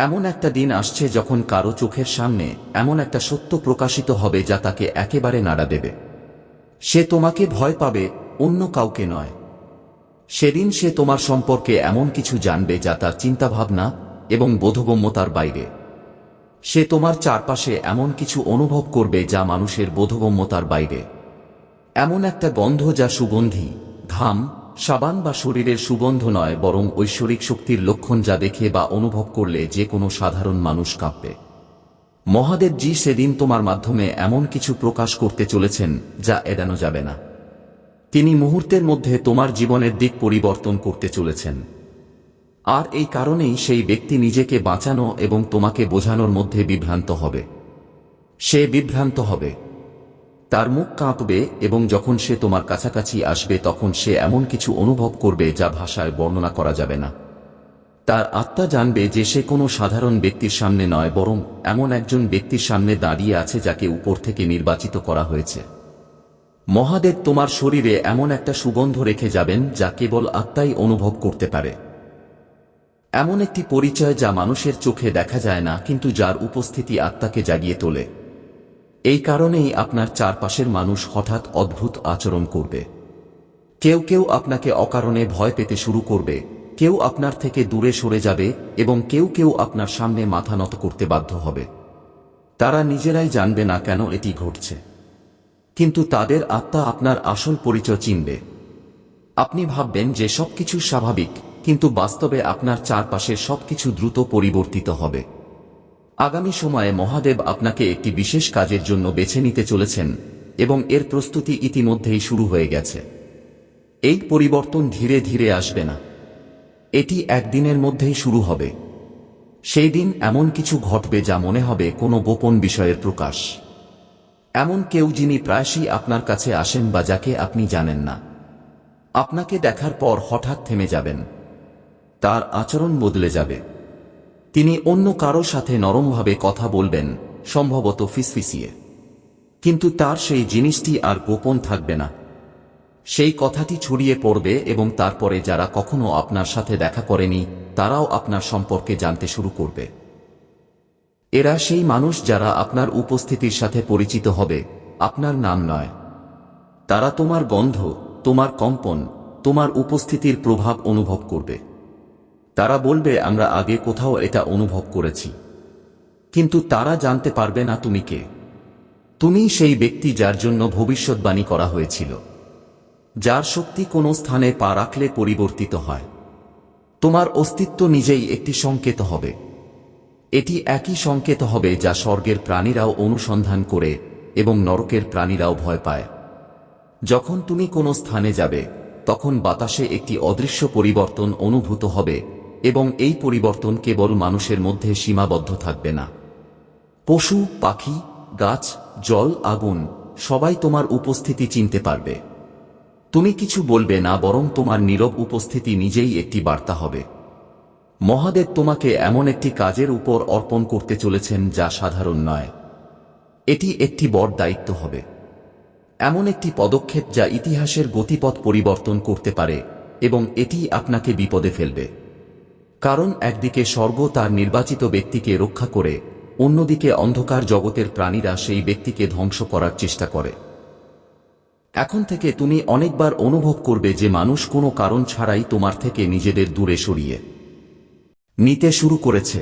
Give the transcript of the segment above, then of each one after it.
এমন একটা দিন আসছে যখন কারও চোখের সামনে এমন একটা সত্য প্রকাশিত হবে যা তাকে একেবারে নাড়া দেবে। সে তোমাকে ভয় পাবে, অন্য কাউকে নয়। সেদিন সে তোমার সম্পর্কে এমন কিছু জানবে যা তার চিন্তাভাবনা এবং বোধগম্যতার বাইরে। সে তোমার চারপাশে এমন কিছু অনুভব করবে যা মানুষের বোধগম্যতার বাইরে। এমন একটা গন্ধ যা সুগন্ধি, ঘাম সাবান বা শরীরের সুগন্ধ নয়, বরং ঐশ্বরিক শক্তির লক্ষণ যা দেখে বা অনুভব করলে যে কোনো সাধারণ মানুষ কাঁপবে। মহাদেবজি সেদিন তোমার মাধ্যমে এমন কিছু প্রকাশ করতে চলেছেন, যা এড়ানো যাবে না। তিনি মুহূর্তের মধ্যে তোমার জীবনের দিক পরিবর্তন করতে চলেছেন। আর এই কারণেই সেই ব্যক্তি নিজেকে বাঁচানো এবং তোমাকে বোঝানোর মধ্যে বিভ্রান্ত হবে। সে বিভ্রান্ত হবে। তার মুখ কাঁপবে এবং যখন সে তোমার কাছাকাছি আসবে তখন সে এমন কিছু অনুভব করবে যা ভাষায় বর্ণনা করা যাবে না। তার আত্মা জানবে যে সে কোনো সাধারণ ব্যক্তির সামনে নয়, বরং এমন একজন ব্যক্তির সামনে দাঁড়িয়ে আছে যাকে উপর থেকে নির্বাচিত করা হয়েছে। মহাদেব তোমার শরীরে এমন একটা সুগন্ধ রেখে যাবেন যা কেবল আত্মাই অনুভব করতে পারে। এমন একটি পরিচয় যা মানুষের চোখে দেখা যায় না, কিন্তু যার উপস্থিতি আত্মাকে জাগিয়ে তোলে। এই কারণেই আপনার চারপাশের মানুষ হঠাৎ অদ্ভুত আচরণ করবে। কেউ কেউ আপনাকে অকারণে ভয় পেতে শুরু করবে, কেউ আপনার থেকে দূরে সরে যাবে এবং কেউ কেউ আপনার সামনে মাথা নত করতে বাধ্য হবে। তারা নিজেরাই জানবে না কেন এটি ঘটছে। কিন্তু তাদের আত্মা আপনার আসল পরিচয় চিনবে। আপনি ভাববেন যে সবকিছু স্বাভাবিক, কিন্তু বাস্তবে আপনার চারপাশের সবকিছু দ্রুত পরিবর্তিত হবে। আগামী সময়ে মহাদেব আপনাকে একটি বিশেষ কাজের জন্য বেছে নিতে চলেছেন এবং এর প্রস্তুতি ইতিমধ্যেই শুরু হয়ে গেছে। এই পরিবর্তন ধীরে ধীরে আসবে না। এটি একদিনের মধ্যেই শুরু হবে। সেই দিন এমন কিছু ঘটবে যা মনে হবে কোনো গোপন বিষয়ের প্রকাশ। এমন কেউ যিনি প্রায়শই আপনার কাছে আসেন বা যাকে আপনি জানেন না। আপনাকে দেখার পর হঠাৎ থেমে যাবেন। তার আচরণ বদলে যাবে। তিনি অন্য কারও সাথে নরমভাবে কথা বলবেন, সম্ভবত ফিসফিসিয়ে। কিন্তু তার সেই জিনিসটি আর গোপন থাকবে না। সেই কথাটি ছড়িয়ে পড়বে এবং তারপরে যারা কখনো আপনার সাথে দেখা করেনি, তারাও আপনার সম্পর্কে জানতে শুরু করবে। এরা সেই মানুষ যারা আপনার উপস্থিতির সাথে পরিচিত হবে, আপনার নাম নয়। তারা তোমার গন্ধ, তোমার কম্পন, তোমার উপস্থিতির প্রভাব অনুভব করবে। তারা বলবে, আমরা আগে কোথাও এটা অনুভব করেছি। কিন্তু তারা জানতে পারবে না তুমি কে। তুমি সেই ব্যক্তি যার জন্য ভবিষ্যৎবাণী করা হয়েছিল। যার শক্তি কোনো স্থানে পা রাখলে পরিবর্তিত হয়। তোমার অস্তিত্ব নিজেই একটি সংকেত হবে। এটি একই সংকেত হবে যা স্বর্গের প্রাণীরাও অনুসন্ধান করে এবং নরকের প্রাণীরাও ভয় পায়। যখন তুমি কোনো স্থানে যাবে, তখন বাতাসে একটি অদৃশ্য পরিবর্তন অনুভূত হবে এবং এই পরিবর্তন কেবল মানুষের মধ্যে সীমাবদ্ধ থাকবে না। পশু, পাখি, গাছ, জল, আগুন, সবাই তোমার উপস্থিতি চিনতে পারবে। তুমি কিছু বলবে না, বরং তোমার নীরব উপস্থিতি নিজেই একটি বার্তা হবে। মহাদেব তোমাকে এমন একটি কাজের উপর অর্পণ করতে চলেছেন যা সাধারণ নয়। এটি একটি বড় দায়িত্ব হবে। এমন একটি পদক্ষেপ যা ইতিহাসের গতিপথ পরিবর্তন করতে পারে এবং এটি আপনাকে বিপদে ফেলবে। কারণ একদিকে স্বর্গ তার নির্বাচিত ব্যক্তিকে রক্ষা করে, অন্যদিকে অন্ধকার জগতের প্রাণীরা সেই ব্যক্তিকে ধ্বংস করার চেষ্টা করে। এখন থেকে তুমি অনেকবার অনুভব করবে যে মানুষ কোনো কারণ ছাড়াই তোমার থেকে নিজেদের দূরে সরিয়ে নিতে শুরু করেছে।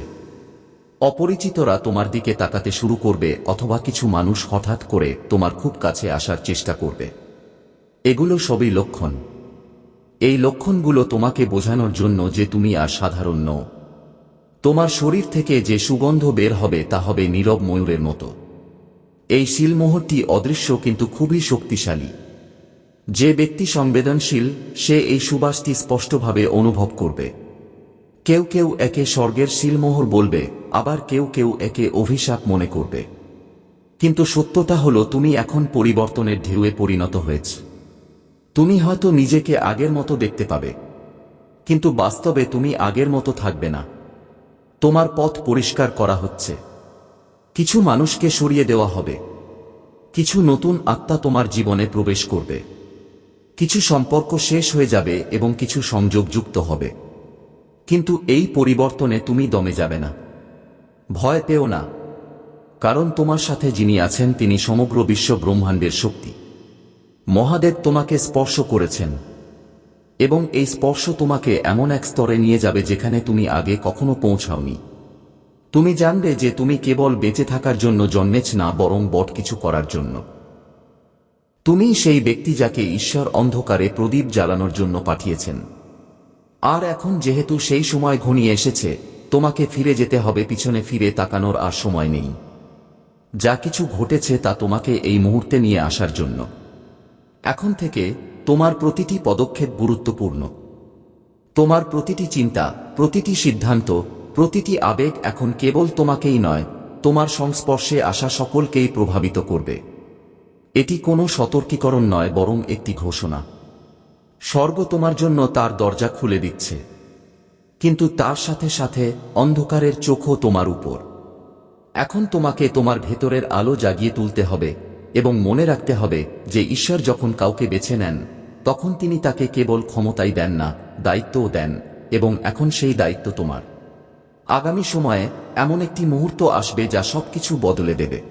অপরিচিতরা তোমার দিকে তাকাতে শুরু করবে অথবা কিছু মানুষ হঠাৎ করে তোমার খুব কাছে আসার চেষ্টা করবে। এগুলো সবই লক্ষণ। এই লক্ষণগুলো তোমাকে বোঝানোর জন্য যে তুমি আর সাধারণ নও। তোমার শরীর থেকে যে সুগন্ধ বের হবে তা হবে নীরব ময়ূরের মতো। এই শিলমোহরটি অদৃশ্য কিন্তু খুবই শক্তিশালী। যে ব্যক্তি সংবেদনশীল, সে এই সুবাসটি স্পষ্টভাবে অনুভব করবে। কেউ কেউ একে স্বর্গের শিলমোহর বলবে, আবার কেউ কেউ একে অভিশাপ মনে করবে। কিন্তু সত্যতা হলো, তুমি এখন পরিবর্তনের ঢেউয়ে পরিণত হয়েছ। তুমি হয়তো নিজেকে আগের মতো দেখতে পাবে। কিন্তু বাস্তবে তুমি আগের মতো থাকবে না। তোমার পথ পরিষ্কার করা হচ্ছে। কিছু মানুষকে সরিয়ে দেওয়া হবে। কিছু নতুন আত্মা তোমার জীবনে প্রবেশ করবে। কিছু সম্পর্ক শেষ হয়ে যাবে এবং কিছু সংযোগ যুক্ত হবে। কিন্তু এই পরিবর্তনে তুমি দমে যাবে না। ভয় পেও না। কারণ তোমার সাথে যিনি আছেন তিনি সমগ্র বিশ্ব ব্রহ্মাণ্ডের শক্তি। মহাদেব তোমাকে স্পর্শ করেছেন। এবং এই স্পর্শ তোমাকে এমন এক স্তরে নিয়ে যাবে যেখানে তুমি আগে কখনো পৌঁছাওনি। তুমি জানবে যে তুমি কেবল বেঁচে থাকার জন্য জন্মেছ না, বরং বট কিছু করার জন্য। তুমি সেই ব্যক্তি যাকে ঈশ্বর অন্ধকারে প্রদীপ জ্বালানোর জন্য পাঠিয়েছেন। আর এখন যেহেতু সেই সময় ঘনিয়ে এসেছে, তোমাকে ফিরে যেতে হবে, পিছনে ফিরে তাকানোর আর সময় নেই। যা কিছু ঘটেছে তা তোমাকে এই মুহূর্তে নিয়ে আসার জন্য। এখন থেকে তোমার প্রতিটি পদক্ষেপ গুরুত্বপূর্ণ। তোমার প্রতিটি চিন্তা, প্রতিটি সিদ্ধান্ত, প্রতিটি আবেগ এখন কেবল তোমাকেই নয়, তোমার সংস্পর্শে আসা সকলকেই প্রভাবিত করবে। এটি কোনো সতর্কীকরণ নয়, বরং একটি ঘোষণা। স্বর্গ তোমার জন্য তার দরজা খুলে দিচ্ছে। কিন্তু তার সাথে সাথে অন্ধকারের চোখও তোমার উপর। এখন তোমাকে তোমার ভেতরের আলো জাগিয়ে তুলতে হবে এবং মনে রাখতে হবে যে ঈশ্বর যখন কাউকে বেছে নেন, তখন তিনি তাকে কেবল ক্ষমতাই দেন না, দায়িত্বও দেন এবং এখন সেই দায়িত্ব তোমার। আগামী সময়ে এমন একটি মুহূর্ত আসবে যা সবকিছু বদলে দেবে।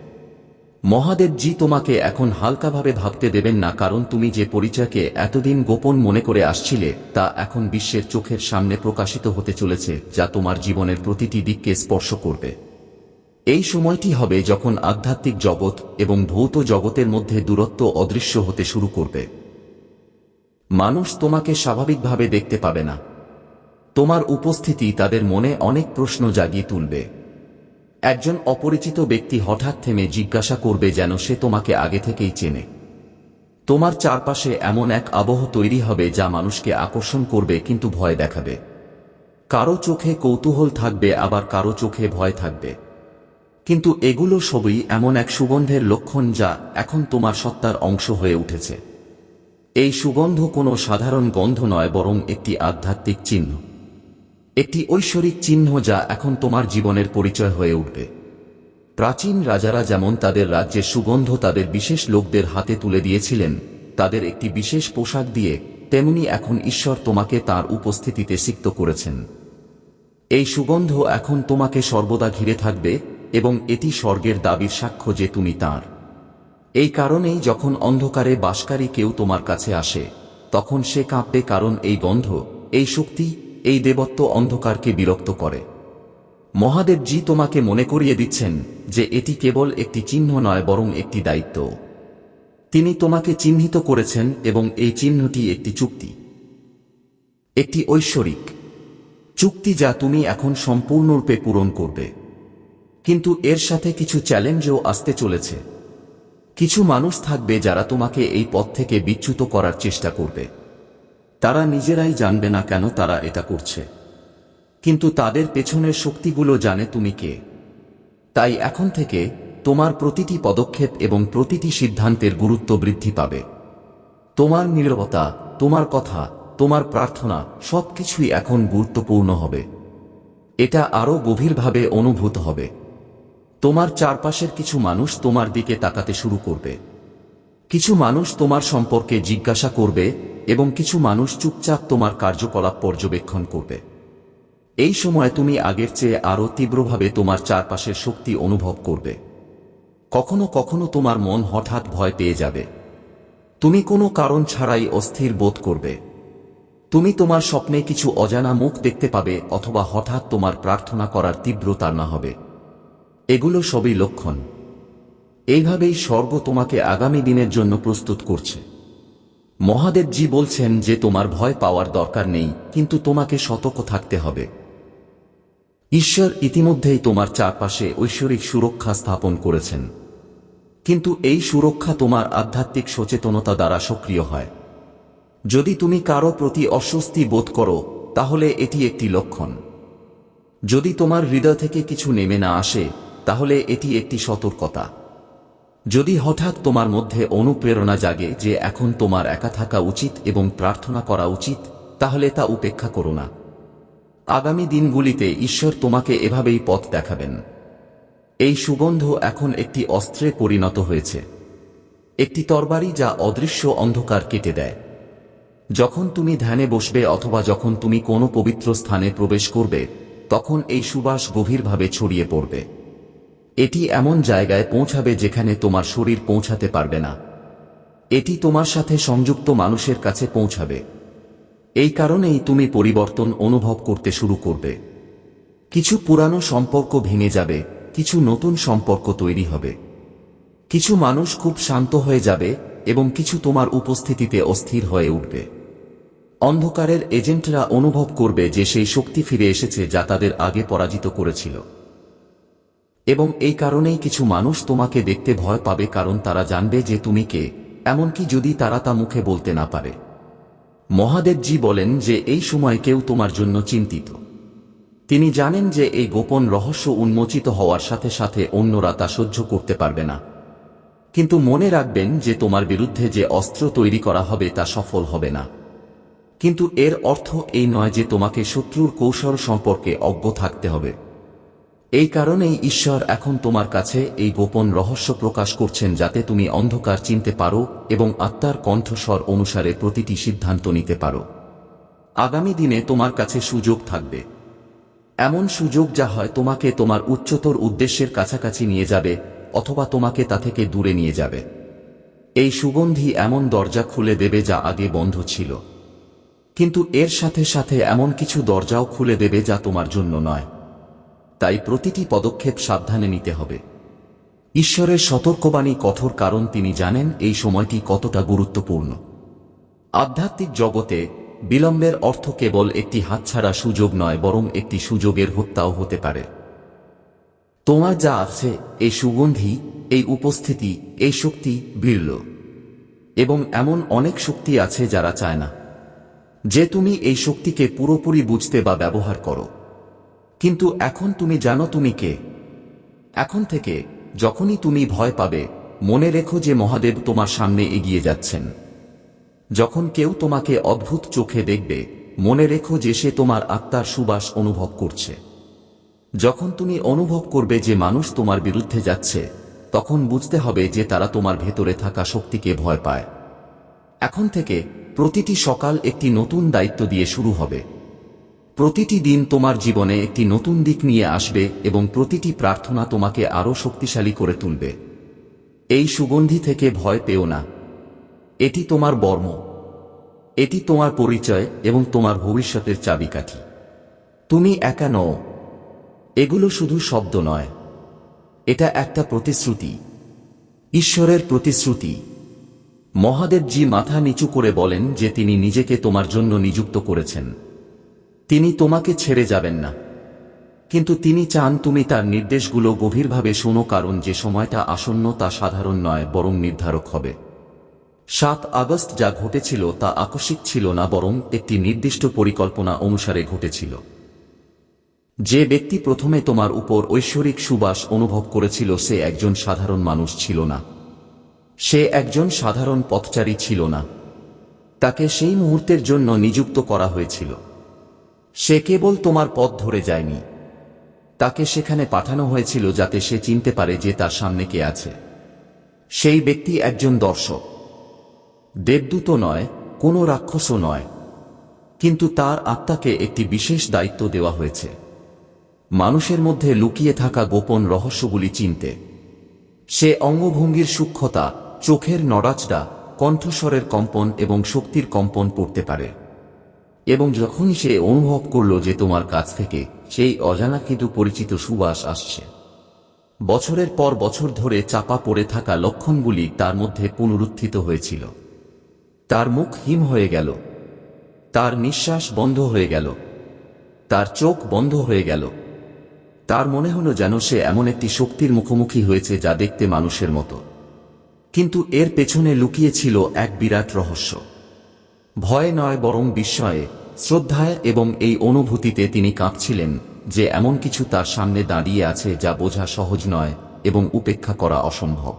মহাদেবজি তোমাকে এখন হালকাভাবে ভাবতে দেবেন না, কারণ তুমি যে পরিচয়কে এতদিন গোপন মনে করে আসছিলে, তা এখন বিশ্বের চোখের সামনে প্রকাশিত হতে চলেছে, যা তোমার জীবনের প্রতিটি দিককে স্পর্শ করবে। এই সময়টি হবে যখন আধ্যাত্মিক জগৎ এবং ভৌত জগতের মধ্যে দূরত্ব অদৃশ্য হতে শুরু করবে। মানুষ তোমাকে স্বাভাবিকভাবে দেখতে পাবে না। তোমার উপস্থিতি তাদের মনে অনেক প্রশ্ন জাগিয়ে তুলবে। একজন অপরিচিত ব্যক্তি হঠাৎ থেমে জিজ্ঞাসা করবে যেন সে তোমাকে আগে থেকেই চেনে। তোমার চারপাশে এমন এক আবহ তৈরি হবে যা মানুষকে আকর্ষণ করবে কিন্তু ভয় দেখাবে। কারও চোখে কৌতূহল থাকবে, আবার কারও চোখে ভয় থাকবে। কিন্তু এগুলো সবই এমন এক সুগন্ধের লক্ষণ যা এখন তোমার সত্তার অংশ হয়ে উঠেছে। এই সুগন্ধ কোনো সাধারণ গন্ধ নয়, বরং একটি আধ্যাত্মিক চিহ্ন। একটি ঐশ্বরিক চিহ্ন যা এখন তোমার জীবনের পরিচয় হয়ে উঠবে। প্রাচীন রাজারা যেমন তাদের রাজ্যের সুগন্ধ তাদের বিশেষ লোকদের হাতে তুলে দিয়েছিলেন, তাদের একটি বিশেষ পোশাক দিয়ে, তেমনি এখন ঈশ্বর তোমাকে তার উপস্থিতিতে সিক্ত করেছেন। এই সুগন্ধ এখন তোমাকে সর্বদা ঘিরে থাকবে এবং এটি স্বর্গের দাবির সাক্ষ্য যে তুমি তার। এই কারণেই যখন অন্ধকারে বাসকারী কেউ তোমার কাছে আসে, তখন সে কাঁপবে কারণ এই গন্ধ, এই শক্তি, এই দেবত্ব অন্ধকারকে বিরক্ত করে। মহাদেবজি তোমাকে মনে করিয়ে দিচ্ছেন যে এটি কেবল একটি চিহ্ন নয় বরং একটি দায়িত্ব। তিনি তোমাকে চিহ্নিত করেছেন এবং এই চিহ্নটি একটি চুক্তি। একটি ঐশ্বরিক চুক্তি যা তুমি এখন সম্পূর্ণরূপে পূরণ করবে। কিন্তু এর সাথে কিছু চ্যালেঞ্জও আসতে চলেছে। কিছু মানুষ থাকবে যারা তোমাকে এই পথ থেকে বিচ্যুত করার চেষ্টা করবে। তারা নিজেরাই জানবে না কেন তারা এটা করছে। কিন্তু তাদের পেছনের শক্তিগুলো জানে তুমি কে। তাই এখন থেকে তোমার প্রতিটি পদক্ষেপ এবং প্রতিটি সিদ্ধান্তের গুরুত্ব বৃদ্ধি পাবে। তোমার নীরবতা, তোমার কথা, তোমার প্রার্থনা সবকিছুই এখন গুরুত্বপূর্ণ হবে। এটা আরও গভীরভাবে অনুভূত হবে। তোমার চারপাশের কিছু মানুষ তোমার দিকে তাকাতে শুরু করবে। কিছু মানুষ তোমার সম্পর্কে জিজ্ঞাসা করবে এবং কিছু মানুষ চুপচাপ তোমার কার্যকলাপ পর্যবেক্ষণ করবে। এই সময় তুমি আগের চেয়ে আরও তীব্রভাবে তোমার চারপাশের শক্তি অনুভব করবে। কখনো কখনো তোমার মন হঠাৎ ভয় পেয়ে যাবে। তুমি কোনো কারণ ছাড়াই অস্থির বোধ করবে। তুমি তোমার স্বপ্নে কিছু অজানা মুখ দেখতে পাবে অথবা হঠাৎ তোমার প্রার্থনা করার তীব্রতা না হবে। এগুলো সবই লক্ষণ। এইভাবেই স্বর্গ তোমাকে আগামী দিনের জন্য প্রস্তুত করছে। মহাদেবজি বলছেন যে তোমার ভয় পাওয়ার দরকার নেই, কিন্তু তোমাকে সতর্ক থাকতে হবে। ঈশ্বর ইতিমধ্যেই তোমার চারপাশে ঐশ্বরিক সুরক্ষা স্থাপন করেছেন। কিন্তু এই সুরক্ষা তোমার আধ্যাত্মিক সচেতনতা দ্বারা সক্রিয় হয়। যদি তুমি কারও প্রতি অস্বস্তি বোধ করো, তাহলে এটি একটি লক্ষণ। যদি তোমার হৃদয় থেকে কিছু নেমে না আসে তাহলে এটি একটি সতর্কতা। যদি হঠাৎ তোমার মধ্যে অনুপ্রেরণা জাগে যে এখন তোমার একা থাকা উচিত এবং প্রার্থনা করা উচিত, তাহলে তা উপেক্ষা করো না। আগামী দিনগুলিতে ঈশ্বর তোমাকে এভাবেই পথ দেখাবেন। এই সুগন্ধ এখন একটি অস্ত্রে পরিণত হয়েছে। একটি তরবারি যা অদৃশ্য অন্ধকার কেটে দেয়। যখন তুমি ধ্যানে বসবে অথবা যখন তুমি কোনো পবিত্র স্থানে প্রবেশ করবে, তখন এই সুবাস গভীরভাবে ছড়িয়ে পড়বে। এটি এমন জায়গায় পৌঁছাবে যেখানে তোমার শরীর পৌঁছাতে পারবে না। এটি তোমার সাথে সংযুক্ত মানুষের কাছে পৌঁছাবে। এই কারণেই তুমি পরিবর্তন অনুভব করতে শুরু করবে। কিছু পুরানো সম্পর্ক ভেঙে যাবে, কিছু নতুন সম্পর্ক তৈরি হবে। কিছু মানুষ খুব শান্ত হয়ে যাবে এবং কিছু তোমার উপস্থিতিতে অস্থির হয়ে উঠবে। অন্ধকারের এজেন্টরা অনুভব করবে যে সেই শক্তি ফিরে এসেছে যা তাদের আগে পরাজিত করেছিল। এবং এই কারণেই কিছু মানুষ তোমাকে দেখতে ভয় পাবে কারণ তারা জানবে যে তুমি কে, এমনকি যদি তারা তা মুখে বলতে না পারে। মহাদেবজি বলেন যে এই সময় কেউ তোমার জন্য চিন্তিত। তিনি জানেন যে এই গোপন রহস্য উন্মোচিত হওয়ার সাথে সাথে অন্যরা তা সহ্য করতে পারবে না। কিন্তু মনে রাখবেন যে তোমার বিরুদ্ধে যে অস্ত্র তৈরি করা হবে তা সফল হবে না। কিন্তু এর অর্থ এই নয় যে তোমাকে শত্রুর কৌশল সম্পর্কে অজ্ঞ থাকতে হবে। এই কারণেই ঈশ্বর এখন তোমার কাছে এই গোপন রহস্য প্রকাশ করছেন যাতে তুমি অন্ধকার চিনতে পারো এবং আত্মার কণ্ঠস্বর অনুসারে প্রতিটি সিদ্ধান্ত নিতে পারো। আগামী দিনে তোমার কাছে সুযোগ থাকবে। এমন সুযোগ যা হয় তোমাকে তোমার উচ্চতর উদ্দেশ্যের কাছাকাছি নিয়ে যাবে অথবা তোমাকে তা থেকে দূরে নিয়ে যাবে। এই সুগন্ধি এমন দরজা খুলে দেবে যা আগে বন্ধ ছিল। কিন্তু এর সাথে সাথে এমন কিছু দরজাও খুলে দেবে যা তোমার জন্য নয়। তাই প্রতিটি পদক্ষেপ সাবধানে নিতে হবে। ঈশ্বরের সতর্কবাণী কঠোর কারণ তিনি জানেন এই সময়টি কতটা গুরুত্বপূর্ণ। আধ্যাত্মিক জগতে বিলম্বের অর্থ কেবল একটি হাতছাড়া সুযোগ নয়, বরং একটি সুযোগের হত্যাও হতে পারে। তোমার যা আছে, এই সুগন্ধি, এই উপস্থিতি, এই শক্তি বিরল এবং এমন অনেক শক্তি আছে যারা চায় না। যে তুমি এই শক্তিকে পুরোপুরি বুঝতে বা ব্যবহার করো। কিন্তু এখন তুমি জানো তুমি কে। এখন থেকে, যখনই তুমি ভয় পাবে, মনে রেখো যে মহাদেব তোমার সামনে এগিয়ে যাচ্ছেন। যখন কেউ তোমাকে অদ্ভুত চোখে দেখবে, মনে রেখো যে সে তোমার আত্মার সুবাস অনুভব করছে। যখন তুমি অনুভব করবে যে মানুষ তোমার বিরুদ্ধে যাচ্ছে, তখন বুঝতে হবে যে তারা তোমার ভেতরে থাকা শক্তিকে ভয় পায়। এখন থেকে, প্রতিটি সকাল একটি নতুন দায়িত্ব দিয়ে শুরু হবে। প্রতিটি দিন তোমার জীবনে একটি নতুন দিক নিয়ে আসবে এবং প্রতিটি প্রার্থনা তোমাকে আরও শক্তিশালী করে তুলবে। এই সুগন্ধি থেকে ভয় পেও না। এটি তোমার বর্ম। এটি তোমার পরিচয় এবং তোমার ভবিষ্যতের চাবিকাঠি। তুমি একা নও। এগুলো শুধু শব্দ নয়। এটা একটা প্রতিশ্রুতি। ঈশ্বরের প্রতিশ্রুতি। মহাদেবজি মাথা নিচু করে বলেন যে তিনি নিজেকে তোমার জন্য নিযুক্ত করেছেন। তিনি তোমাকে ছেড়ে যাবেন না। কিন্তু তিনি চান তুমি তার নির্দেশগুলো গভীরভাবে শোনো, কারণ যে সময়টা আসন্ন তা সাধারণ নয়, বরং নির্ধারক হবে। সাত আগস্ট যা ঘটেছিল তা আকস্মিক ছিল না, বরং একটি নির্দিষ্ট পরিকল্পনা অনুসারে ঘটেছিল। যে ব্যক্তি প্রথমে তোমার উপর ঐশ্বরিক সুবাস অনুভব করেছিল, সে একজন সাধারণ মানুষ ছিল না। সে একজন সাধারণ পথচারী ছিল না। তাকে সেই মুহূর্তের জন্য নিযুক্ত করা হয়েছিল। সে কেবল তোমার পথ ধরে যায়নি। তাকে সেখানে পাঠানো হয়েছিল যাতে সে চিনতে পারে যে তার সামনে কে আছে। সেই ব্যক্তি একজন দর্শক। দেবদূত নয়, কোনো রাক্ষসও নয়। কিন্তু তার আত্মাকে একটি বিশেষ দায়িত্ব দেওয়া হয়েছে। মানুষের মধ্যে লুকিয়ে থাকা গোপন রহস্যগুলি চিনতে। সে অঙ্গভঙ্গির সূক্ষ্মতা, চোখের নড়াচড়া, কণ্ঠস্বরের কম্পন এবং শক্তির কম্পন পড়তে পারে। এবং যখনই সে অনুভব করল যে তোমার কাছ থেকে সেই অজানা কিন্তু পরিচিত সুবাস আসছে। বছরের পর বছর ধরে চাপা পড়ে থাকা লক্ষণগুলি তার মধ্যে পুনরুত্থিত হয়েছিল। তার মুখ হিম হয়ে গেল। তার নিঃশ্বাস বন্ধ হয়ে গেল। তার চোখ বন্ধ হয়ে গেল। তার মনে হলো যেন সে এমন একটি শক্তির মুখোমুখি হয়েছে যা দেখতে মানুষের মতো। কিন্তু এর পেছনে লুকিয়ে ছিল এক বিরাট রহস্য। ভয় নয় বরং বিস্ময়ে, শ্রদ্ধায় এবং এই অনুভূতিতে তিনি কাঁপছিলেন যে এমন কিছু তার সামনে দাঁড়িয়ে আছে যা বোঝা সহজ নয় এবং উপেক্ষা করা অসম্ভব।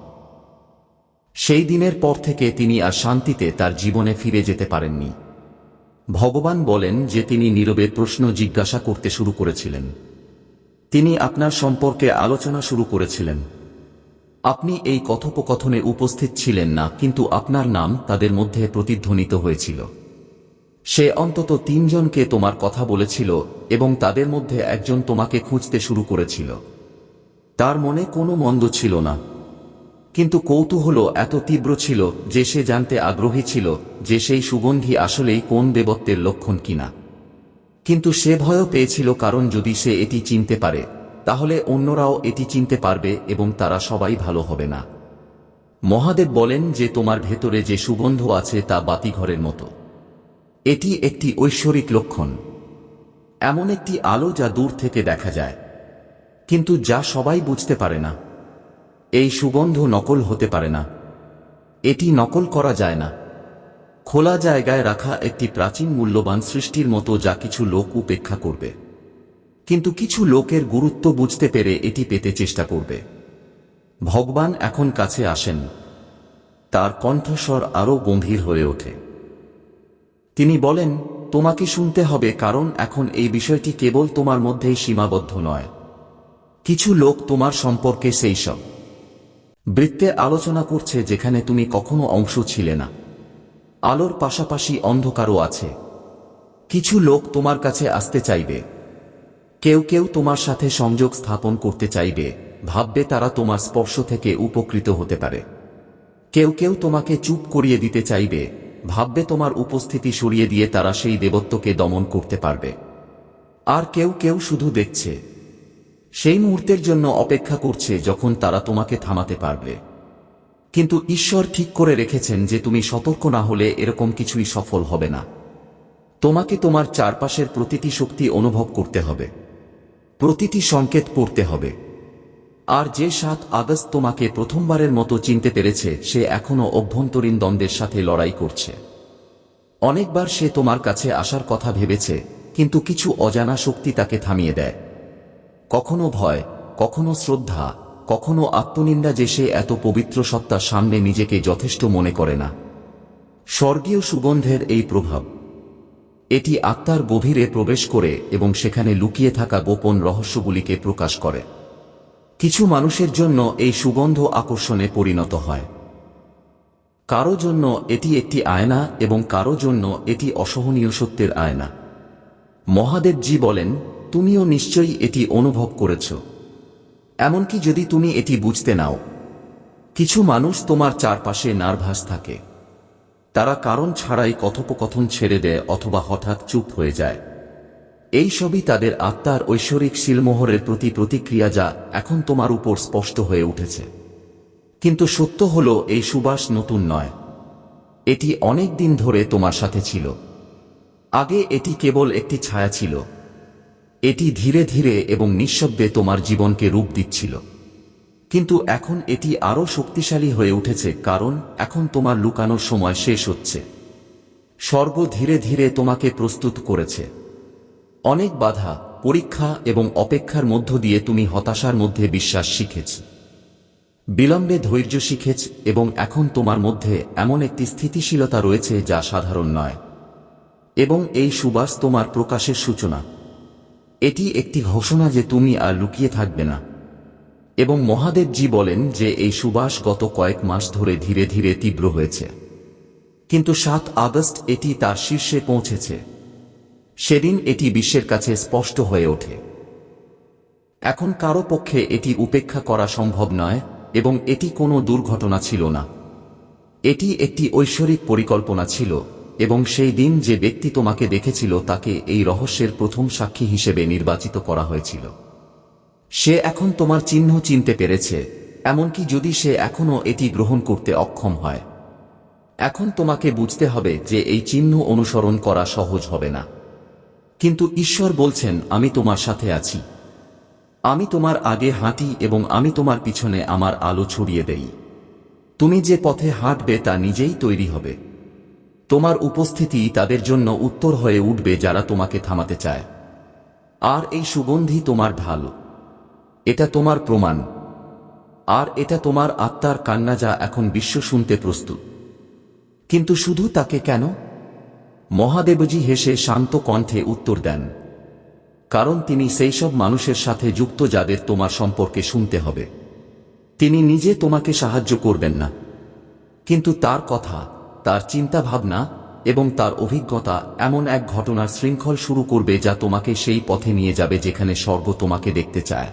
সেই দিনের পর থেকে তিনি আর শান্তিতে তার জীবনে ফিরে যেতে পারেননি। ভগবান বলেন যে তিনি নীরবে প্রশ্ন জিজ্ঞাসা করতে শুরু করেছিলেন। তিনি আপনার সম্পর্কে আলোচনা শুরু করেছিলেন। আপনি এই কথোপকথনে উপস্থিত ছিলেন না, কিন্তু আপনার নাম তাদের মধ্যে প্রতিধ্বনিত হয়েছিল। সে অন্তত তিনজনকে তোমার কথা বলেছিল এবং তাদের মধ্যে একজন তোমাকে খুঁজতে শুরু করেছিল। তার মনে কোনো মন্দ ছিল না। কিন্তু কৌতূহল এত তীব্র ছিল যে সে জানতে আগ্রহী ছিল যে সেই সুগন্ধি আসলেই কোন দেবত্বের লক্ষণ কিনা। কিন্তু সে ভয়ও পেয়েছিল কারণ যদি সে এটি চিনতে পারে তাহলে অন্যরাও এটি চিনতে পারবে এবং তারা সবাই ভালো হবে না। মহাদেব বলেন যে তোমার ভেতরে যে সুগন্ধ আছে তা বাতিঘরের মতো। এটি একটি ঐশ্বরিক লক্ষণ। এমন একটি আলো যা দূর থেকে দেখা যায়। কিন্তু যা সবাই বুঝতে পারে না। এই সুগন্ধ নকল হতে পারে না। এটি নকল করা যায় না। খোলা জায়গায় রাখা একটি প্রাচীন মূল্যবান সৃষ্টির মতো যা কিছু লোক উপেক্ষা করবে। কিন্তু কিছু লোকের গুরুত্ব বুঝতে পেরে এটি পেতে চেষ্টা করবে। ভগবান এখন কাছে আসেন। তার কণ্ঠস্বর আরও গম্ভীর হয়ে ওঠে। তিনি বলেন, তোমাকে শুনতে হবে কারণ এখন এই বিষয়টি কেবল তোমার মধ্যেই সীমাবদ্ধ নয়। কিছু লোক তোমার সম্পর্কে সেই সব। বৃত্তে আলোচনা করছে যেখানে তুমি কখনো অংশ ছিলে না। আলোর পাশাপাশি অন্ধকারও আছে। কিছু লোক তোমার কাছে আসতে চাইবে। কেউ কেউ তোমার সাথে সংযোগ স্থাপন করতে চাইবে, ভাববে তারা তোমার স্পর্শ থেকে উপকৃত হতে পারে। কেউ কেউ তোমাকে চুপ করিয়ে দিতে চাইবে, ভাববে তোমার উপস্থিতি সরিয়ে দিয়ে তারা সেই দেবত্বকে দমন করতে পারবে। আর কেউ কেউ শুধু দেখছে। সেই মুহূর্তের জন্য অপেক্ষা করছে যখন তারা তোমাকে থামাতে পারবে। কিন্তু ঈশ্বর ঠিক করে রেখেছেন যে তুমি সতর্ক না হলে এরকম কিছুই সফল হবে না। তোমাকে তোমার চারপাশের প্রতিটি শক্তি অনুভব করতে হবে। প্রতিটি সংকেত পড়তে হবে। আর যে সাত আগস্ট তোমাকে প্রথমবারের মতো চিনতে পেরেছে, সে এখনও অভ্যন্তরীণ দ্বন্দ্বের সাথে লড়াই করছে। অনেকবার সে তোমার কাছে আসার কথা ভেবেছে, কিন্তু কিছু অজানা শক্তি তাকে থামিয়ে দেয়। কখনো ভয়, কখনো শ্রদ্ধা, কখনো আত্মনিন্দা যে সে এত পবিত্র সত্তার সামনে নিজেকে যথেষ্ট মনে করে না। স্বর্গীয় সুগন্ধের এই প্রভাব এটি আত্মার গভীরে প্রবেশ করে এবং সেখানে লুকিয়ে থাকা গোপন রহস্যগুলিকে প্রকাশ করে। কিছু মানুষের জন্য এই সুগন্ধ আকর্ষণে পরিণত হয়। কারও জন্য এটি একটি আয়না এবং কারও জন্য এটি অসহনীয় সত্যের আয়না। মহাদেবজি বলেন, তুমিও নিশ্চয়ই এটি অনুভব করেছ। এমনকি যদি তুমি এটি বুঝতে নাও, কিছু মানুষ তোমার চারপাশে নার্ভাস থাকে। তারা কারণ ছাড়াই কথোপকথন ছেড়ে দেয় অথবা হঠাৎ চুপ হয়ে যায়। এই সবই তাদের আত্মার ঐশ্বরিক শিলমোহরের প্রতি প্রতিক্রিয়া যা এখন তোমার উপর স্পষ্ট হয়ে উঠেছে। কিন্তু সত্য হল, এই সুবাস নতুন নয়। এটি অনেক দিন ধরে তোমার সাথে ছিল। আগে এটি কেবল একটি ছায়া ছিল। এটি ধীরে ধীরে এবং নিঃশব্দে তোমার জীবনকে রূপ দিচ্ছিল। কিন্তু এখন এটি আরও শক্তিশালী হয়ে উঠেছে, কারণ এখন তোমার লুকানোর সময় শেষ হচ্ছে। স্বর্গ ধীরে ধীরে তোমাকে প্রস্তুত করেছে। অনেক বাধা, পরীক্ষা এবং অপেক্ষার মধ্য দিয়ে তুমি হতাশার মধ্যে বিশ্বাস শিখেছ। বিলম্বে ধৈর্য শিখেছ এবং এখন তোমার মধ্যে এমন একটি স্থিতিশীলতা রয়েছে যা সাধারণ নয়। এবং এই সুবাস তোমার প্রকাশের সূচনা। এটি একটি ঘোষণা যে তুমি আর লুকিয়ে থাকবে না। এবং মহাদেবজি বলেন যে এই সুবাস গত কয়েক মাস ধরে ধীরে ধীরে তীব্র হয়েছে। কিন্তু সাত আগস্ট এটি তার শীর্ষে পৌঁছেছে। সেদিন এটি বিশ্বের কাছে স্পষ্ট হয়ে ওঠে। এখন কারও পক্ষে এটি উপেক্ষা করা সম্ভব নয় এবং এটি কোনো দুর্ঘটনা ছিল না। এটি একটি ঐশ্বরিক পরিকল্পনা ছিল এবং সেই দিন যে ব্যক্তি তোমাকে দেখেছিল তাকে এই রহস্যের প্রথম সাক্ষী হিসেবে নির্বাচিত করা হয়েছিল। সে এখন তোমার চিহ্ন চিনতে পেরেছে, এমনকি যদি সে এখনও এটি গ্রহণ করতে অক্ষম হয়। এখন তোমাকে বুঝতে হবে যে এই চিহ্ন অনুসরণ করা সহজ হবে না। কিন্তু ঈশ্বর বলছেন, আমি তোমার সাথে আছি। আমি তোমার আগে হাঁটি এবং আমি তোমার পিছনে আমার আলো ছড়িয়ে দেই। তুমি যে পথে হাঁটবে তা নিজেই তৈরি হবে। তোমার উপস্থিতি তাদের জন্য উত্তর হয়ে উঠবে যারা তোমাকে থামাতে চায়। আর এই সুগন্ধি তোমার ভালো এটা তোমার প্রমাণ। আর এটা তোমার আত্মার কান্না যা এখন বিশ্ব শুনতে প্রস্তুত। কিন্তু শুধু তাকে কেন? মহাদেবজি হেসে শান্ত কণ্ঠে উত্তর দেন, কারণ তিনি সেই সব মানুষের সাথে যুক্ত যাদের তোমার সম্পর্কে শুনতে হবে। তিনি নিজে তোমাকে সাহায্য করবেন না। কিন্তু তার কথা, তার চিন্তা ভাবনা এবং তার অভিজ্ঞতা এমন এক ঘটনার শৃঙ্খল শুরু করবে যা তোমাকে সেই পথে নিয়ে যাবে যেখানে স্বর্গ তোমাকে দেখতে চায়।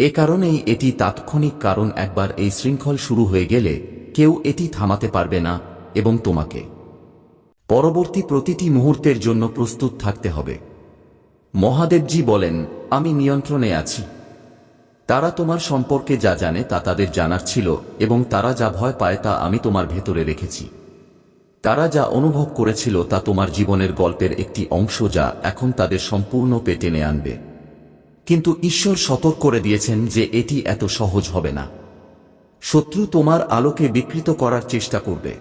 এ কারণেই এটি তাৎক্ষণিক কারণ একবার এই শৃঙ্খল শুরু হয়ে গেলে কেউ এটি থামাতে পারবে না এবং তোমাকে। পরবর্তী প্রতিটি মুহূর্তের জন্য প্রস্তুত থাকতে হবে। মহাদেবজি বলেন, আমি নিয়ন্ত্রণে আছি। তারা তোমার সম্পর্কে যা জানে তা তাদের জানার ছিল এবং তারা যা ভয় পায় তা আমি তোমার ভেতরে রেখেছি। তারা যা অনুভব করেছিল তা তোমার জীবনের গল্পের একটি অংশ যা এখন তাদের সম্পূর্ণ পেটেনে আনবে। কিন্তু ঈশ্বর সতর্ক করে দিয়েছেন যে এটি এত সহজ হবে না। শত্রু তোমার আলোকে বিকৃত করার চেষ্টা করবে।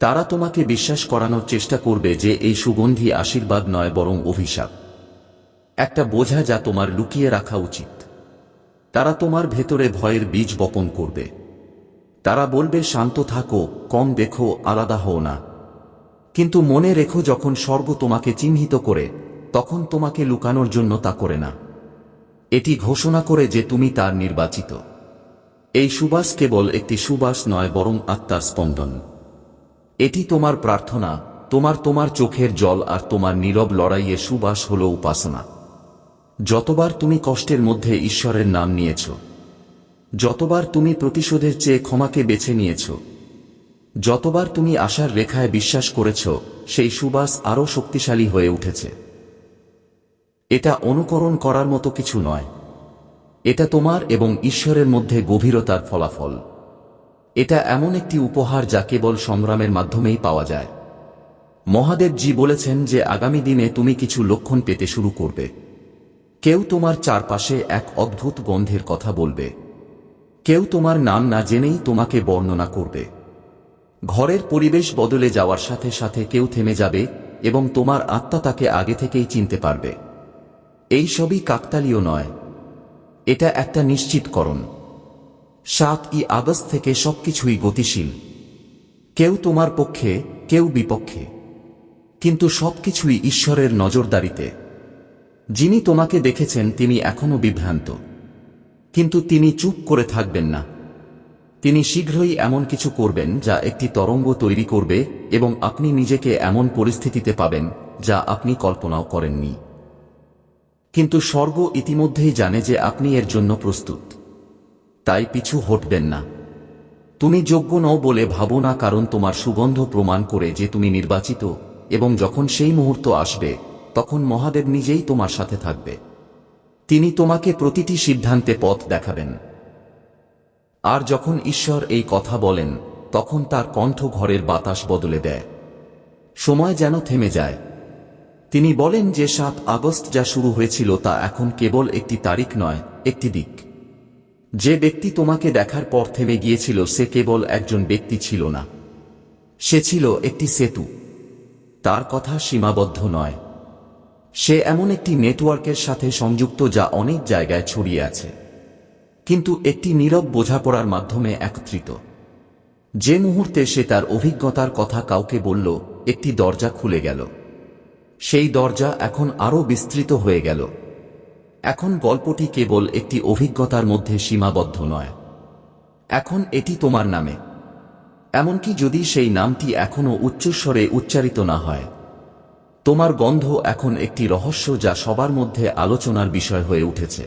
তারা তোমাকে বিশ্বাস করানোর চেষ্টা করবে যে এই সুগন্ধি আশীর্বাদ নয় বরং অভিশাপ। একটা বোঝা যা তোমার লুকিয়ে রাখা উচিত। তারা তোমার ভেতরে ভয়ের বীজ বপন করবে। তারা বলবে, শান্ত থাকো, কম দেখো, আলাদা হও না। কিন্তু মনে রেখো, যখন স্বর্গ তোমাকে চিহ্নিত করে, তখন তোমাকে লুকানোর জন্য তা করে না। এটি ঘোষণা করে যে তুমি তার নির্বাচিত। এই সুবাস কেবল একটি সুবাস নয়, বরং আত্মার স্পন্দন। এটি তোমার প্রার্থনা, তোমার তোমার চোখের জল আর তোমার নীরব লড়াইয়ে সুবাস হল উপাসনা। যতবার তুমি কষ্টের মধ্যে ঈশ্বরের নাম নিয়েছ, যতবার তুমি প্রতিশোধের চেয়ে ক্ষমাকে বেছে নিয়েছ, যতবার তুমি আশার রেখায় বিশ্বাস করেছ, সেই সুবাস আরও শক্তিশালী হয়ে উঠেছে। এটা অনুকরণ করার মতো কিছু নয়। এটা তোমার এবং ঈশ্বরের মধ্যে গভীরতার ফলাফল। এটা এমন একটি উপহার যা কেবল সংগ্রামের মাধ্যমেই পাওয়া যায়। মহাদেবজি বলেছেন যে আগামী দিনে তুমি কিছু লক্ষণ পেতে শুরু করবে। কেউ তোমার চারপাশে এক অদ্ভুত গন্ধের কথা বলবে। কেউ তোমার নাম না জেনেই তোমাকে বর্ণনা করবে। ঘরের পরিবেশ বদলে যাওয়ার সাথে সাথে কেউ থেমে যাবে এবং তোমার আত্মা তাকে আগে থেকেই চিনতে পারবে। এই সবই কাকতালীয় নয়। এটা একটা নিশ্চিতকরণ সাত ই আগস্ট থেকে সবকিছুই গতিশীল। কেউ তোমার পক্ষে, কেউ বিপক্ষে। কিন্তু সবকিছুই ঈশ্বরের নজরদারিতে। যিনি তোমাকে দেখেছেন, তিনি এখনও বিভ্রান্ত। কিন্তু তিনি চুপ করে থাকবেন না। তিনি শীঘ্রই এমন কিছু করবেন, যা একটি তরঙ্গ তৈরি করবে এবং আপনি নিজেকে এমন পরিস্থিতিতে পাবেন, যা আপনি কল্পনাও করেননি। কিন্তু স্বর্গ ইতিমধ্যেই জানে যে আপনি এর জন্য প্রস্তুত। তাই পিছু হটবেন না। তুমি যোগ্য নও বলে ভাবো না কারণ তোমার সুগন্ধ প্রমাণ করে যে তুমি নির্বাচিত এবং যখন সেই মুহূর্ত আসবে, তখন মহাদেব নিজেই তোমার সাথে থাকবে। তিনি তোমাকে প্রতিটি সিদ্ধান্তে পথ দেখাবেন। আর যখন ঈশ্বর এই কথা বলেন, তখন তার কণ্ঠ ঘরের বাতাস বদলে দেয়। সময় যেন থেমে যায়। তিনি বলেন যে সাত আগস্ট যা শুরু হয়েছিল তা এখন কেবল একটি তারিখ নয়, একটি দিক। যে ব্যক্তি তোমাকে দেখার পর থেমে গিয়েছিল সে কেবল একজন ব্যক্তি ছিল না। সে ছিল একটি সেতু। তার কথা সীমাবদ্ধ নয়। সে এমন একটি নেটওয়ার্কের সাথে সংযুক্ত যা অনেক জায়গায় ছড়িয়ে আছে। কিন্তু একটি নীরব বোঝাপড়ার মাধ্যমে একত্রিত। যে মুহূর্তে সে তার অভিজ্ঞতার কথা কাউকে বলল, একটি দরজা খুলে গেল। সেই দরজা এখন আরও বিস্তৃত হয়ে গেল। এখন গল্পটি কেবল একটি অভিজ্ঞতার মধ্যে সীমাবদ্ধ নয়। এখন এটি তোমার নামে। এমনকি যদি সেই নামটি এখনও উচ্চস্বরে উচ্চারিত না হয়, তোমার গন্ধ এখন একটি রহস্য যা সবার মধ্যে আলোচনার বিষয় হয়ে উঠেছে।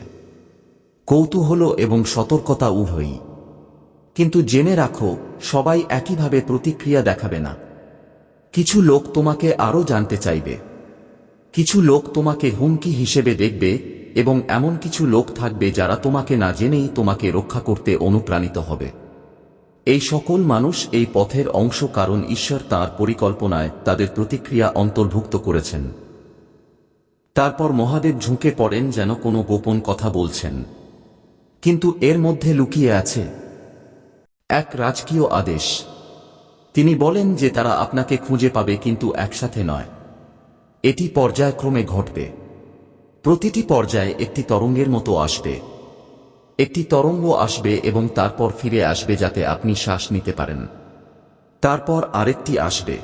কৌতূহল এবং সতর্কতা উভয়ই। কিন্তু জেনে রাখো, সবাই একইভাবে প্রতিক্রিয়া দেখাবে না। কিছু লোক তোমাকে আরও জানতে চাইবে। কিছু লোক তোমাকে হুমকি হিসেবে দেখবে এবং এমন কিছু লোক থাকবে যারা তোমাকে না জেনেই তোমাকে রক্ষা করতে অনুপ্রাণিত হবে। এই সকল মানুষ এই পথের অংশ কারণ ঈশ্বর তাঁর পরিকল্পনায় তাদের প্রতিক্রিয়া অন্তর্ভুক্ত করেছেন। তারপর মহাদেব ঝুঁকে পড়েন যেন কোনো গোপন কথা বলছেন। কিন্তু এর মধ্যে লুকিয়ে আছে এক রাজকীয় আদেশ। তিনি বলেন যে তারা আপনাকে খুঁজে পাবে কিন্তু একসাথে নয়। এটি পর্যায়ক্রমে ঘটবে। প্রতিটি পর্যায়ে একটি তরঙ্গের মতো আসবে। একটি তরঙ্গ আসবে এবং তারপর ফিরে আসবে যাতে আপনি শ্বাস নিতে পারেন। তারপর আরেকটি আসবে।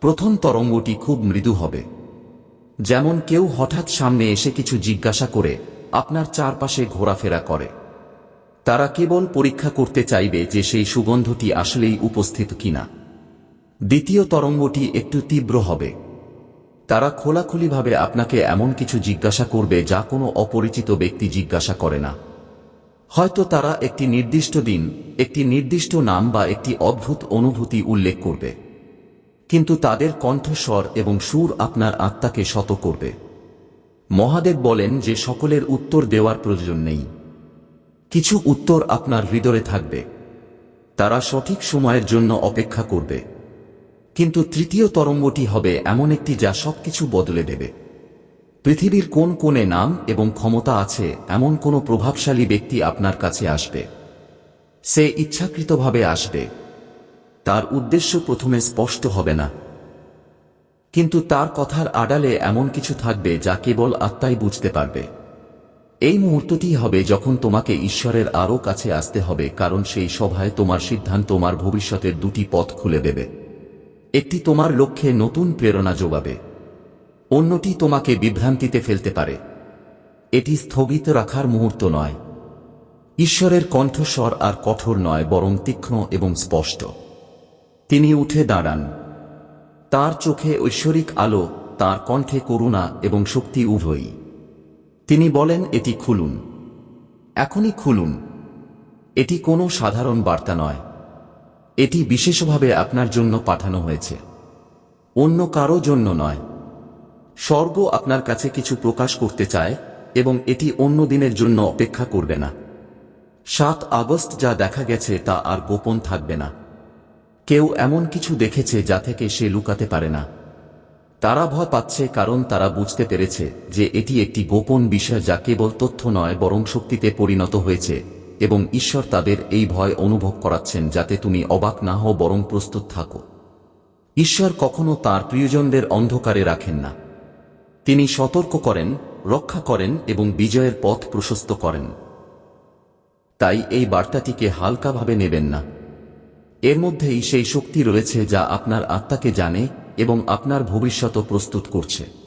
প্রথম তরঙ্গটি খুব মৃদু হবে। যেমন কেউ হঠাৎ সামনে এসে কিছু জিজ্ঞাসা করে, আপনার চারপাশে ঘোরাফেরা করে। তারা কেবল পরীক্ষা করতে চাইবে যে সেই সুগন্ধটি আসলেই উপস্থিত কিনা। দ্বিতীয় তরঙ্গটি একটু তীব্র হবে। তারা খোলাখুলিভাবে আপনাকে এমন কিছু জিজ্ঞাসা করবে যা কোনো অপরিচিত ব্যক্তি জিজ্ঞাসা করে না। হয়তো তারা একটি নির্দিষ্ট দিন, একটি নির্দিষ্ট নাম বা একটি অদ্ভুত অনুভূতি উল্লেখ করবে। কিন্তু তাদের কণ্ঠস্বর এবং সুর আপনার আত্মাকে শত করবে। মহাদেব বলেন যে সকলের উত্তর দেওয়ার প্রয়োজন নেই। কিছু উত্তর আপনার হৃদয়ে থাকবে। তারা সঠিক সময়ের জন্য অপেক্ষা করবে। কিন্তু তৃতীয় তরঙ্গটি হবে এমন একটি যা সবকিছু বদলে দেবে। পৃথিবীর কোন কোণে নাম এবং ক্ষমতা আছে, এমন কোনো প্রভাবশালী ব্যক্তি আপনার কাছে আসবে। সে ইচ্ছাকৃতভাবে আসবে। তার উদ্দেশ্য প্রথমে স্পষ্ট হবে না। কিন্তু তার কথার আড়ালে এমন কিছু থাকবে যা কেবল আত্মাই বুঝতে পারবে। এই মুহূর্তটি হবে যখন তোমাকে ঈশ্বরের আরও কাছে আসতে হবে, কারণ সেই সভায় তোমার সিদ্ধান্ত, তোমার ভবিষ্যতের দুটি পথ খুলে দেবে। একটি তোমার লক্ষ্যে নতুন প্রেরণা যোগাবে অন্যটি তোমাকে বিভ্রান্তিতে ফেলতে পারে। এটি স্থগিত রাখার মুহূর্ত নয়। ঈশ্বরের কণ্ঠস্বর আর কঠোর নয়, বরং তীক্ষ্ণ এবং স্পষ্ট। তিনি উঠে দাঁড়ান। তার চোখে ঐশ্বরিক আলো, তার কণ্ঠে করুণা এবং শক্তি উভয়ই। তিনি বলেন, এটি খুলুন। এখনই খুলুন। এটি কোনো সাধারণ বার্তা নয়। এটি বিশেষভাবে আপনার জন্য পাঠানো হয়েছে। অন্য কারও জন্য নয়। স্বর্গ আপনার কাছে কিছু প্রকাশ করতে চায় এবং এটি অন্য দিনের জন্য অপেক্ষা করবে না। সাত আগস্ট যা দেখা গেছে তা আর গোপন থাকবে না। কেউ এমন কিছু দেখেছে যা থেকে সে লুকাতে পারে না। তারা ভয় পাচ্ছে কারণ তারা বুঝতে পেরেছে যে এটি একটি গোপন বিষয় যা কেবল তথ্য নয়, বরং শক্তিতে পরিণত হয়েছে। এবং ঈশ্বর তাদের এই ভয় অনুভব করাচ্ছেন যাতে তুমি অবাক না হও বরং প্রস্তুত থাকো। ঈশ্বর কখনো তার প্রিয়জনদের অন্ধকারে রাখেন না। তিনি সতর্ক করেন, রক্ষা করেন এবং বিজয়ের পথ প্রশস্ত করেন। তাই এই বার্তাটিকে হালকাভাবে নেবেন না। এর মধ্যেই সেই শক্তি রয়েছে যা আপনার আত্মাকে জানে এবং আপনার ভবিষ্যৎ প্রস্তুত করছে।